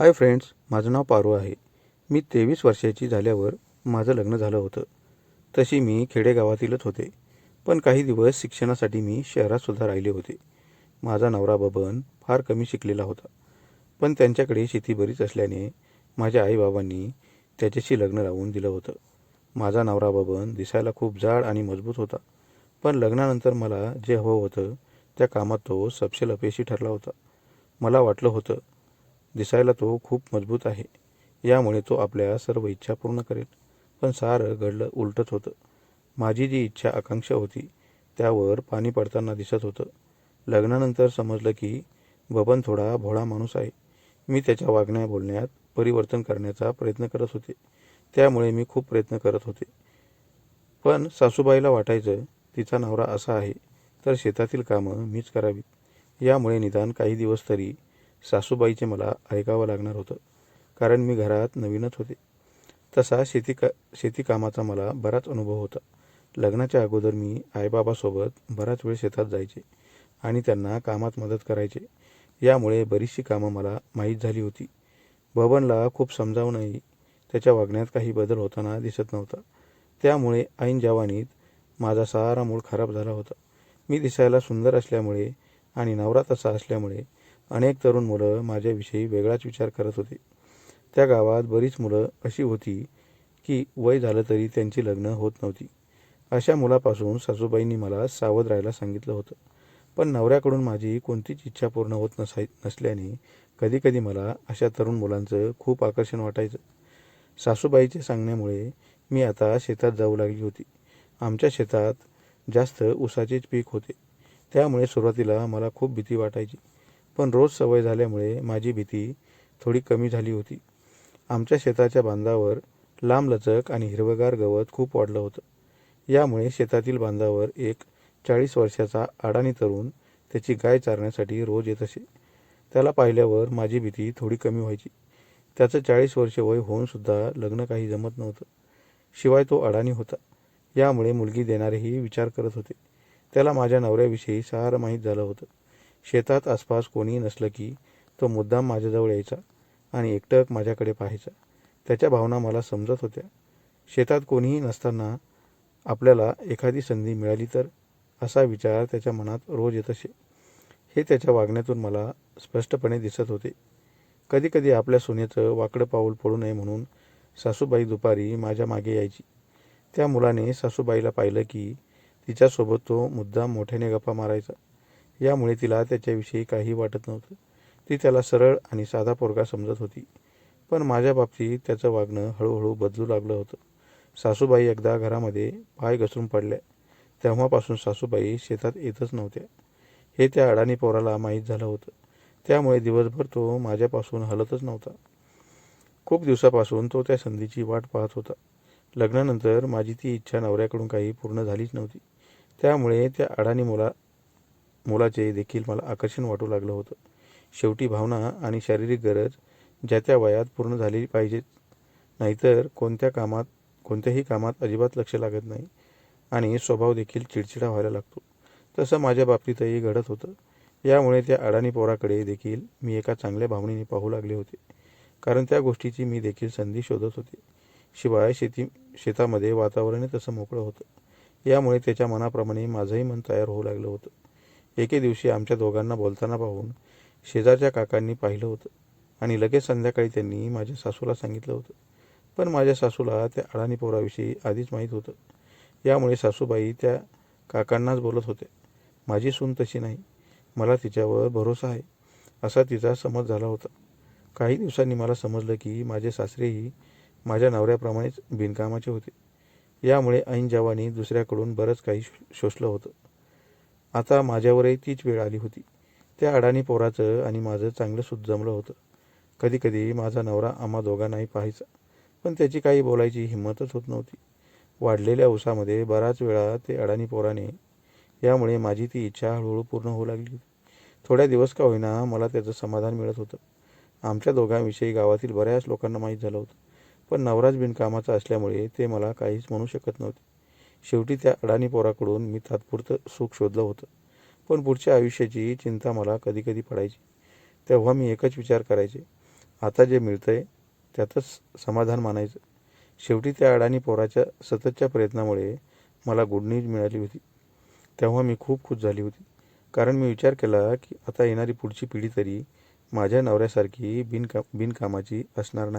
Hi friends माझं नाव पारू आहे. मी तेवीस वर्षाची झाल्यावर माझं लग्न झालं होतं. तशी मी खेडेगावातीलच होते. पण काही दिवस शिक्षणासाठी मी शहरातसुद्धा राहिले होते. माझा नवरा बबन फार कमी शिकलेला होता. पण त्यांच्याकडे शेती बरीच असल्याने माझ्या आईबाबांनी त्याच्याशी लग्न लावून दिलं होतं. माझा नवरा बबन दिसायला खूप जाड आणि मजबूत होता. पण लग्नानंतर मला जे हवं होतं त्या कामात तो सपशेल अपयशी ठरला होता. मला वाटलं होतं दिसायला तो खूप मजबूत आहे. यामुळे तो आपल्या सर्व इच्छा पूर्ण करेल. पण सारं घडलं उलटच होतं. माझी जी इच्छा आकांक्षा होती त्यावर पाणी पडताना दिसत होतं. लग्नानंतर समजलं की बबन थोडा भोळा माणूस आहे. मी त्याच्या वागण्या बोलण्यात परिवर्तन करण्याचा प्रयत्न करत होते. त्यामुळे मी खूप प्रयत्न करत होते. पण सासूबाईला वाटायचं तिचा नवरा असा आहे तर शेतातील कामं मीच करावीत. यामुळे निदान काही दिवस तरी सासूबाईचे मला ऐकावं लागणार होतं कारण मी घरात नवीनच होते. तसा शेती का शेतीकामाचा मला बराच अनुभव होता. लग्नाच्या अगोदर मी आईबाबासोबत बराच वेळ शेतात जायचे आणि त्यांना कामात मदत करायचे. यामुळे बरीचशी कामं मला माहीत झाली होती. बबनला खूप समजावूनही त्याच्या वागण्यात काही बदल होताना दिसत नव्हता. त्यामुळे ऐन जवानीत माझा सारा मूळ खराब झाला होता. मी दिसायला सुंदर असल्यामुळे आणि नवरा तसा असल्यामुळे अनेक तरुण मुलं माझ्याविषयी वेगळाच विचार करत होते. त्या गावात बरीच मुलं अशी होती की वय झालं तरी त्यांची लग्न होत नव्हती. अशा मुलापासून सासूबाईंनी मला सावध राहायला सांगितलं होतं. पण नवऱ्याकडून माझी कोणतीच इच्छा पूर्ण होत नसाय नसल्याने कधीकधी मला अशा तरुण मुलांचं खूप आकर्षण वाटायचं. सासूबाईचे सांगण्यामुळे मी आता शेतात जाऊ लागली होती. आमच्या शेतात जास्त ऊसाचेच पीक होते. त्यामुळे सुरुवातीला मला खूप भीती वाटायची. पण रोज सवय झाल्यामुळे माझी भीती थोडी कमी झाली होती. आमच्या शेताच्या बांधावर लांबलचक आणि हिरवगार गवत खूप वाढलं होतं. यामुळे शेतातील बांधावर एक चाळीस वर्षाचा अडाणी तरुण त्याची गाय चारण्यासाठी रोज येत असे. त्याला पाहिल्यावर माझी भीती थोडी कमी व्हायची. त्याचं चाळीस वर्ष वय होऊनसुद्धा लग्न काही जमत नव्हतं. शिवाय तो अडाणी होता. यामुळे मुलगी देणारेही विचार करत होते. त्याला माझ्या नवऱ्याविषयी सारं माहीत झालं होतं. शेतात आसपास कोणी नसलं की तो मुद्दाम माझ्याजवळ यायचा आणि एकटक माझ्याकडे पाहायचा. त्याच्या भावना मला समजत होत्या. शेतात कोणीही नसताना आपल्याला एखादी संधी मिळाली तर असा विचार त्याच्या मनात रोज येत असे. हे त्याच्या वागण्यातून मला स्पष्टपणे दिसत होते. कधीकधी आपल्या सोन्याचं वाकडं पाऊल पडू नये म्हणून सासूबाई दुपारी माझ्या मागे यायची. त्या मुलाने सासूबाईला पाहिलं की तिच्यासोबत तो मुद्दाम मोठ्याने गप्पा मारायचा. यामुळे तिला त्याच्याविषयी काही वाटत नव्हतं. ती त्याला सरळ आणि साधा पोरगा समजत होती. पण माझ्या बाबतीत त्याचं वागणं हळूहळू बदलू लागलं होतं. सासूबाई एकदा घरामध्ये पाय घसरून पडल्या. तेव्हापासून सासूबाई शेतात येतच नव्हत्या. हे त्या अडाणी पोराला माहीत झालं होतं. त्यामुळे दिवसभर तो माझ्यापासून हलतच नव्हता. खूप दिवसापासून तो त्या संधीची वाट पाहत होता. लग्नानंतर माझी ती इच्छा नवऱ्याकडून काही पूर्ण झालीच नव्हती. त्यामुळे त्या अडाणी मुला मुलाचे देखील मला आकर्षण वाटू लागलं होतं. शेवटी भावना आणि शारीरिक गरज ज्या त्या वयात पूर्ण झाली पाहिजेत. नाहीतर कोणत्या कामात कोणत्याही कामात अजिबात लक्ष लागत नाही आणि स्वभाव देखील चिडचिडा व्हायला लागतो. तसं माझ्या बाबतीतही घडत होतं. यामुळे त्या अडाणी पोराकडे देखील मी एका चांगल्या भावनेने पाहू लागले होते. कारण त्या गोष्टीची मी देखील संधी शोधत होते. शिवाय शेती शेतामध्ये वातावरणही तसं मोकळं होतं. यामुळे त्याच्या मनाप्रमाणे माझंही मन तयार होऊ लागलं होतं. एके दिवशी आमच्या दोघांना बोलताना पाहून शेजारच्या काकांनी पाहिलं होतं. आणि लगेच संध्याकाळी त्यांनी माझ्या सासूला सांगितलं होतं. पण माझ्या सासूला त्या अडाणी पोराविषयी आधीच माहीत होतं. यामुळे सासूबाई त्या काकांनाच बोलत होत्या. माझी सून तशी नाही. मला तिच्यावर भरोसा आहे. असा तिचा समज झाला होता. काही दिवसांनी मला समजलं की माझे सासरेही माझ्या नवऱ्याप्रमाणेच बिनकामाचे होते. यामुळे ऐन जवानी दुसऱ्याकडून बरंच काही शोषलं होतं. आता माझ्यावरही तीच वेळ आली होती. त्या अडाणी पोराचं आणि माझं चांगलं सुत जमलं होतं. कधीकधी माझा नवरा आम्हा दोघांनाही पाहायचा. पण त्याची काही बोलायची हिंमतच होत नव्हती. वाढलेल्या उसामध्ये बराच वेळा ते अडाणी पोराने यामुळे माझी ती इच्छा हळूहळू पूर्ण होऊ लागली थोड्या दिवस का होईना मला त्याचं समाधान मिळत होतं. आमच्या दोघांविषयी गावातील बऱ्याच लोकांना माहीत झालं होतं. पण नवराज बिनकामाचा असल्यामुळे ते मला काहीच म्हणू शकत नव्हते. शेवटी त्या अडाणी पोराकडून मी तात्पुरतं सुख शोधलं होतं. पण पुढच्या आयुष्याची चिंता मला कधीकधी पडायची. तेव्हा मी एकच विचार करायचे. आता जे मिळतंय त्यातच समाधान मानायचं. शेवटी त्या अडाणी पोराच्या सततच्या प्रयत्नामुळे मला गुड न्यूज मिळाली होती. तेव्हा मी खूप खुश झाली होती. कारण मी विचार केला की आता येणारी पुढची पिढी तरी माझ्या नवऱ्यासारखी बिनका बिनकामाची असणार नाही.